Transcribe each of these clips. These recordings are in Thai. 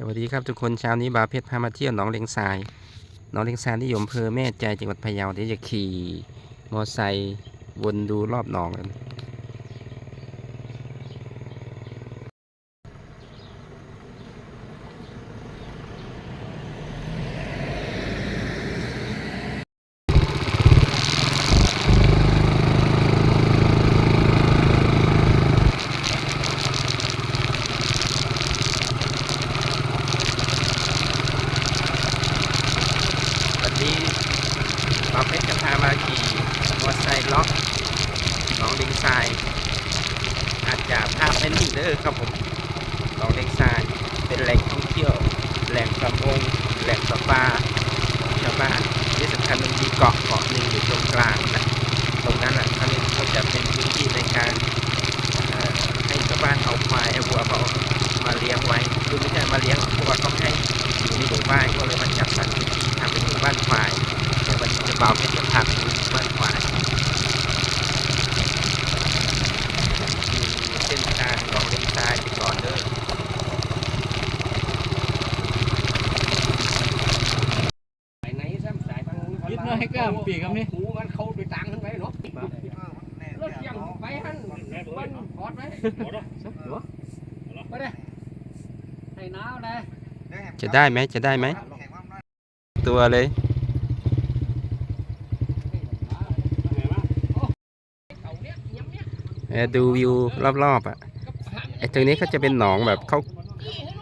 สวัสดีครับทุกคนเช้านี้บาเพชรพามาเที่ยวหนองเลงทรายหนองเลงทรายที่ยู่อำเพอแม่ใจจังหวัดพะเยาเดี๋ยวจะขี่มอไซค์วนดูรอบหนองกันนี้บาวเพชรจะพามาขี่มอไซค์ล็อกหนองเลงทราย อาจจะภาพไม่นิ่งเด้อครับผมหนองเลงทราย เป็นแหล่งท่องเที่ยว แหล่ง ประมงแหล่งประปาชาวบ้านที่สำคัญมันมีเกาะเกาะหนึ่งอยู่ตรงกลางนะตรงนั้นแหละเขาเรียกเขาจะเป็นพื้นที่ในการให้ชาวบ้านเอาควายเอาวัวมามาเลี้ยงไว้คือไม่ใช่มาเลี้ยงเพราะว่าต้องให้อยู่ในหมู่บ้านก็เลยมาจัดสรรพื้นที่ทำเป็นหมู่บ้านควายแต่วันจะเบาเป็นจะพาไปดูหมู่บ้านควายมีเส้นทางหนองเลงทรายไปก่อนเด้อ ไหนไหนซ้ำสายบาง ยึดหน่อยก็ปีกครับนี่ หูมันเข้าไปตังทั้งไปเนาะรถยังไปหันมันพอดไหมไปเลยให้น้าวเลย จะได้ไหมจะได้ไหม ตัวเลย ดูวิวรอบๆอะไอ้ตรงนี้ก็จะเป็นหนองแบบเขา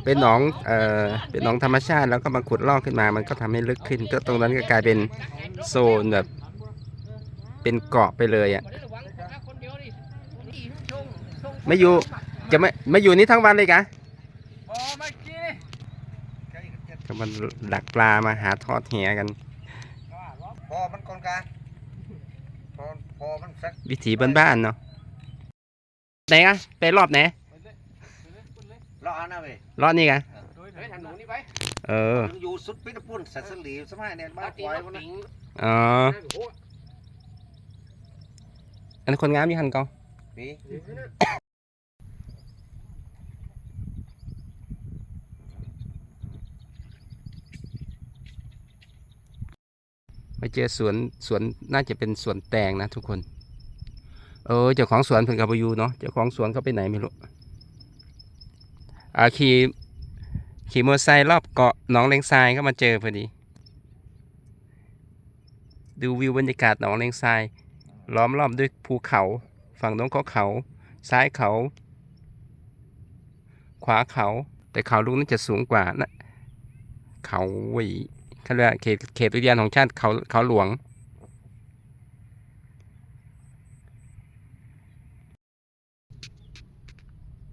เป็นหนองเอ่อเป็นหนองธรรมชาติแล้วก็มาขุดลอกขึ้นมา มันก็ทำให้ลึกขึ้น ก็ตรงนั้นก็กลายเป็นโซนแบบ เป็นเกาะไปเลยอะระไม่อยู่จะไม่ไม่อยู่นี่ทั้งวันเลยกะ พอเมื่อกี้ ก็ มันดักปลามาหาทอดแหกันพอมันกองกลางพอพอมันสักวิถีบ้านๆเนาะไหนกะไปรอบไหนรออันนะเว้ยรอบนี้กะเฮ้ยทางหนูนี่ไปเออยังอยู่สุดพิษปุ่นสัตว์สลีสมัยเนี่ยบ้าบ้านนตีควายนคนกนั้นติงอ๋ออันนนคนงามอยี่หันกอง นี่ ไป เจอสวนสวนน่าจะเป็นสวนแตงนะทุกคน เออเจ้าของสวนเพิ่นกับอยู่เนาะเจ้าของสวนเขาไปไหนไม่รู้อาขี่ขี่มอเตอร์ไซค์รอบเกาะหนองเลงทรายก็มาเจอพอดี ดูวิวบรรยากาศหนองเลงทรายล้อมรอบด้วยภูเขา ฝั่งโน้นก็เขา ซ้ายเขา ขวาเขา แต่เขาลูกนั้นจะสูงกว่านะ เขาวย เขาเรียกว่าเขตเขตอุทยานของชาติเขาเขาหลวง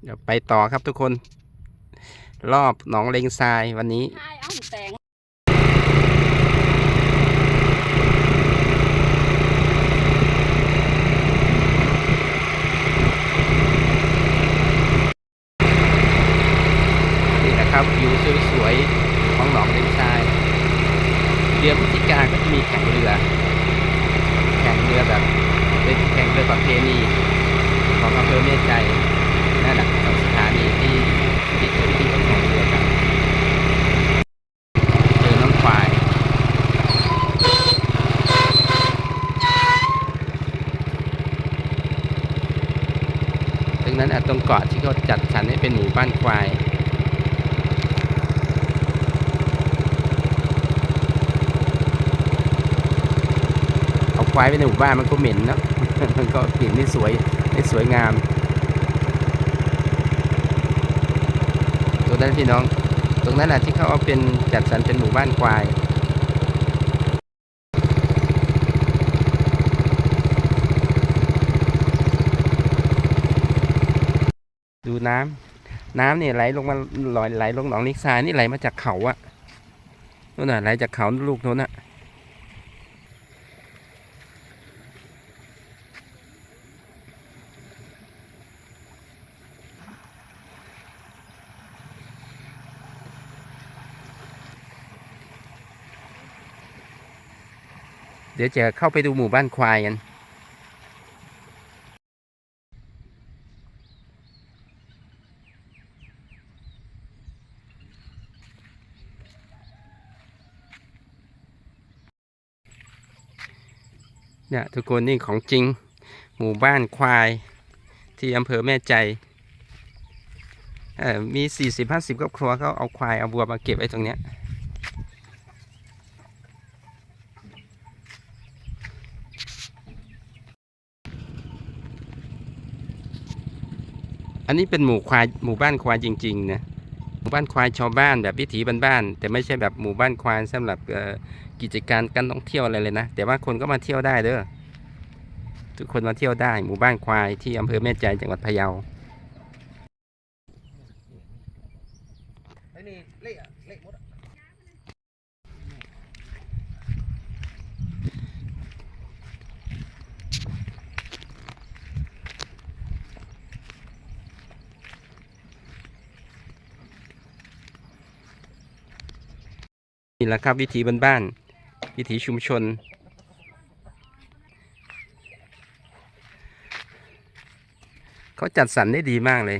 เดี๋ยวไปต่อครับทุกคน รอบหนองเลงทรายวันนี้ใช่เอาแตงนี่นะครับวิวสวยๆของหนองเลงทรายเดือนพฤศจิกาก็จะมีแข่งเรือ แข่งเรือแบบเป็นแข่งเรือประเพณีของอำเภอเมฆใจนั่นแหละสถานีที่ที่จุดที่เขาแข่งเรือกันเจอน้องควายตรงนั้นอะตรงเกาะที่เขาจัดสรรให้เป็นหมู่บ้านควาย เอา ควายไปในหมู่บ้านมันก็เหม็นเนะมันก็กลิ่นไม่สวยไม่สวยงาม ตรงนั้นพี่น้อง ตรงนั้นแหละที่เขาเอาเป็นจัดสรรเป็นหมู่บ้านควายดูน้ำน้ำเนี่ยไหลลงมาไหลไหลลงหนองนิกทรายนี่ไหลมาจากเขาอะนู่นน่ะไหลจากเขาลูกโน้นอะ เดี๋ยวจะเข้าไปดูหมู่บ้านควายกัน เนี่ยทุกคนนี่ของจริงหมู่บ้านควายที่อำเภอแม่ใจมีสี่สิบห้าสิบครอบครัวเขาเอาควายเอาวัวมาเก็บไว้ตรงเนี้ย นนี้เป็นหมู่ควายหมู่บ้านควายจริงๆนะหมู่บ้านควายชาวบ้านแบบวิถีบ้านๆแต่ไม่ใช่แบบหมู่บ้านควายสำหรับกิจการการท่องเที่ยวอะไรเลยนะแต่ว่าคนก็มาเที่ยวได้เด้อทุกคนมาเที่ยวได้หมู่บ้านควายที่อำเภอแม่ใจจังหวัดพะเยา ไอ้นี่เละอะเละหมดอะ นี่แหละครับวิถีบ้านๆวิถีชุมชน เขาจัดสรรได้ดีมากเลย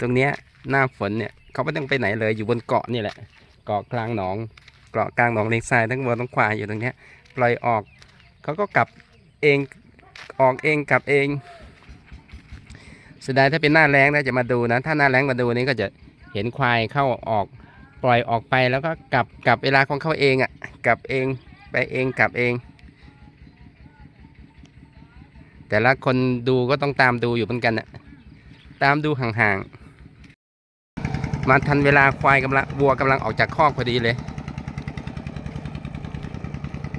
ตรงเนี้ยหน้าฝนเนี่ยเขาไม่ต้องไปไหนเลยอยู่บนเกาะนี่แหละ เกาะกลางหนอง เกาะกลางหนองเลงทรายทั้งวัวทั้งควายอยู่ตรงเนี้ยปล่อยออกเขาก็กลับเองออกเองกลับเองเสียดายถ้าเป็นหน้าแรงนะจะมาดูนะ ถ้าหน้าแรงมาดูนี่ก็จะเห็นควายเข้าออก ปล่อยออกไปแล้วก็กลับกลับเวลาของเขาเองอะ่ะกลับเองไปเองกลับเอง แต่ละคนดูก็ต้องตามดูอยู่เหมือนกันอะตามดูห่างๆ มาทันเวลาควายกำลังวัวกำลังออกจากคอกพอดีเลย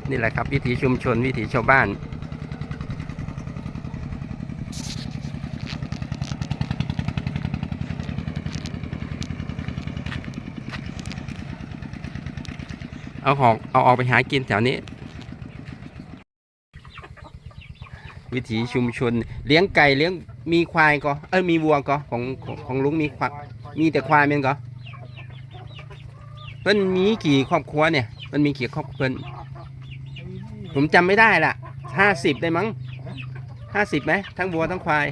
นี่แหละครับ วิถีชุมชนวิถีชาวบ้าน เอาออกเอาออกไปหากินแถวนี้ วิถีชุมชน เลี้ยงไก่เลี้ยงมีควายก็เอ้ยมีวัวก็ของของของลุงมีควายมีแต่ควายมันก็มันมีกี่ครอบครัวเนี่ย มันมีกี่ครอบครัวผมจำไม่ได้ละห้าสิบได้มั้งห้าสิบไหมทั้งวัวทั้งควาย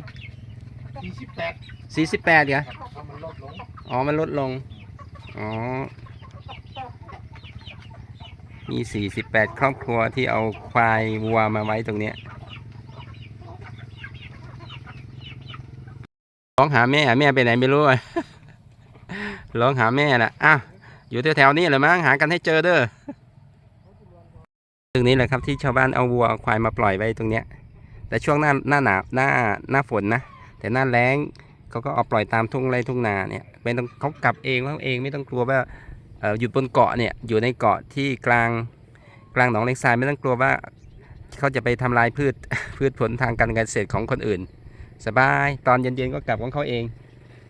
สี่สิบแปดสี่สิบแปดเหรอครับเอามันลดลงอ๋อ มันลดลง อ๋อ มี 48 ครอบครัวที่เอาควายวัวมาไว้ตรงเนี้ยร้องหาแม่แม่ไปไหนไม่รู้ร้องหาแม่น่ะอ้าวอยู่แถวๆนี้แหละมั้งหากันให้เจอเด้อตรงนี้แหละครับที่ชาวบ้านเอาวัวควายมาปล่อยไว้ตรงเนี้ย แต่ช่วงหน้าหน้าหนาวหน้าหน้าฝนนะ แต่หน้าแล้งเขาก็เอาปล่อยตามทุ่งไร่ทุ่งนาเนี่ยไม่ต้องเขากลับเองเขาเองไม่ต้องกลัวว่า อยู่บนเกาะเนี่ยอยู่ในเกาะที่กลางกลางหนองเลงทรายไม่ต้องกลัวว่าเขาจะไปทำลายพืชพืชผลทางการเกษตรของคนอื่น สบายตอนเย็นๆก็กลับของเขาเอง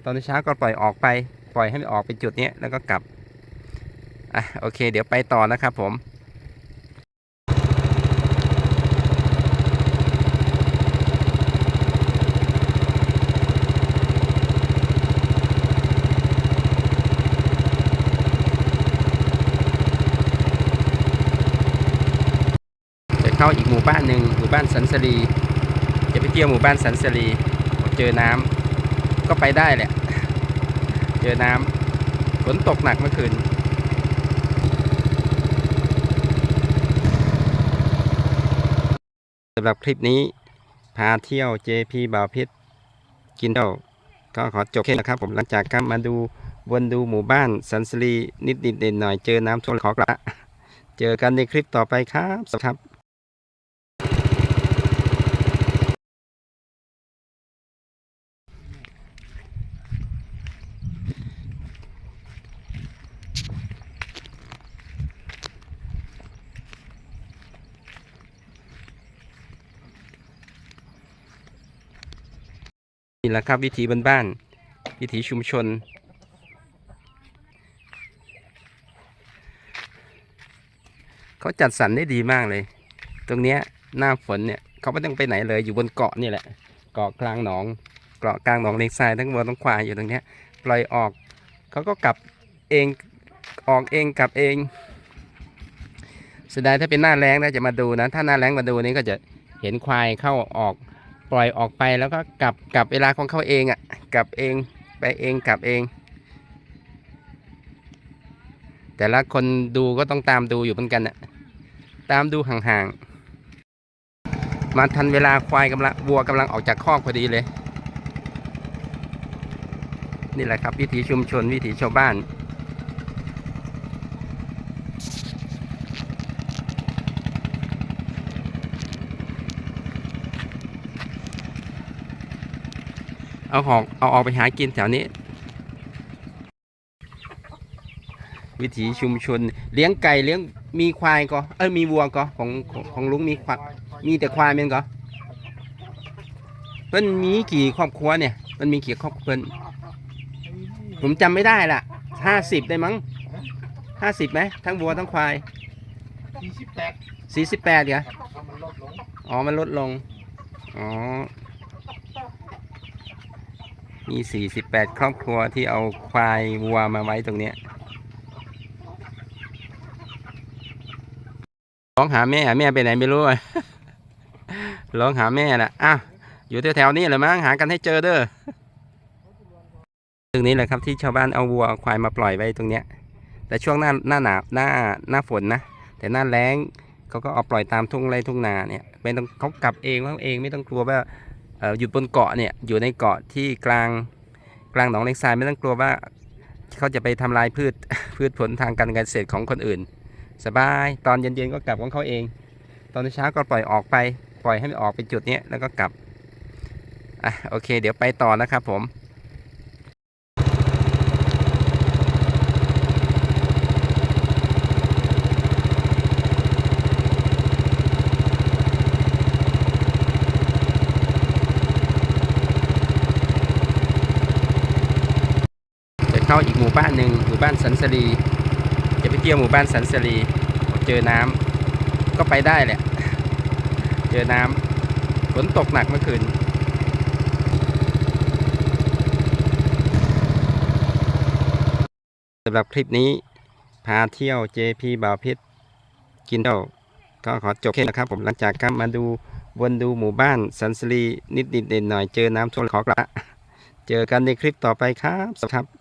ตอนเช้าก็ปล่อยออกไป ปล่อยให้มันออกไปจุดนี้แล้วก็กลับอะโอเค เดี๋ยวไปต่อนะครับผม จะเข้าอีกหมู่ บ้านหนึ่งหมู่บ้านสันสลีจะไปเที่ยวหมู่บ้านสันสลีเจอน้ำก็ไปได้แหละ เจอน้ำฝนตกหนักเมื่อคืนสำหรับคลิปนี้พาเที่ยว JP บ่าวเพชรกินเที่ยวก็ขอจบแค่นะครับผมหลังจากการมาดูวนดูหมู่บ้านสันสลีนิดๆหน่อยๆเจอน้ำท่วมขอกลับเจอกันในคลิปต่อไปครับสวัสดีครับ นี่แหละครับวิถีบ้านๆวิถีชุมชน เขาจัดสรรได้ดีมากเลย ตรงเนี้ยหน้าฝนเนี่ยเขาไม่ต้องไปไหนเลยอยู่บนเกาะนี่แหละ เกาะกลางหนอง เกาะกลางหนองเลงทรายทั้งวัวทั้งควายอยู่ตรงเนี้ยปล่อยออกเขาก็กลับเองออกเองกลับเองเสียดายถ้าเป็นหน้าแรงนะจะมาดูนะ ถ้าหน้าแรงมาดูนี่ก็จะเห็นควายเข้าออก ปล่อยออกไปแล้วก็กลับกลับเวลาของเขาเองอะ่ะกลับเองไปเองกลับเอง แต่ละคนดูก็ต้องตามดูอยู่เหมือนกันอะตามดูห่างๆ มาทันเวลาควายกำลังวัวกำลังออกจากคอกพอดีเลย นี่แหละครับ วิถีชุมชนวิถีชาวบ้าน เอาหอกเอาออกไปหากินแถวนี้ วิถีชุมชน เลี้ยงไก่เลี้ยงมีควายก็เออมีวัวก็ของของของลุงมีควายมีแต่ควายเป็นก็เพิ่นมีกี่ครอบครัวเนี่ย มันมีกี่ครอบครัวเพิ่นผมจำไม่ได้ละห้าสิบได้มั้งห้าสิบไหมทั้งวัวทั้งควายสี่สิบแปดสี่สิบแปดเหรอถ้ามันลดลงอ๋อมันลดลง อ๋อ มี 48 ครอบครัวที่เอาควายวัวมาไว้ตรงนี้ร้องหาแม่แม่ไปไหนไม่รู้ร้องหาแม่นะอะอยู่แถวๆนี้แหละมั้งหากันให้เจอเด้อตรงนี้แหละครับที่ชาวบ้านเอาวัวควายมาปล่อยไว้ตรงเนี้ย แต่ช่วงหน้าหน้าหนาวหน้าหน้าฝนนะ แต่หน้าแล้งเขาก็เอาปล่อยตามทุ่งไร่ทุ่งนาเนี่ยไม่ต้องเขากลับเองเขาเองไม่ต้องกลัวว่า อยู่บนเกาะเนี่ยอยู่ในเกาะที่กลางกลางหนองเลงทรายไม่ต้องกลัวว่าเขาจะไปทำลายพืชพืชผลทางการเกษตรของคนอื่น สบายตอนเย็นๆก็กลับของเขาเอง ตอนเช้าก็ปล่อยออกไป ปล่อยให้มันออกไปจุดนี้แล้วก็กลับอะโอเค เดี๋ยวไปต่อนะครับผม จะเข้าอีกหมู่ บ้านหนึ่งหมู่บ้านสันสลีจะไปเที่ยวหมู่บ้านสันสลีเจอน้ำก็ไปได้แหละ เจอน้ำฝนตกหนักเมื่อคืนสำหรับคลิปนี้พาเที่ยว JP บ่าวเพชรกินเที่ยวก็ขอจบแค่นะครับ ผมหลังจากกลับมาดูวนดูหมู่บ้านสันสลีนิดๆหน่อยๆเจอน้ำท่วมขอกลับ เจอกันในคลิปต่อไปครับสวัสดีครับ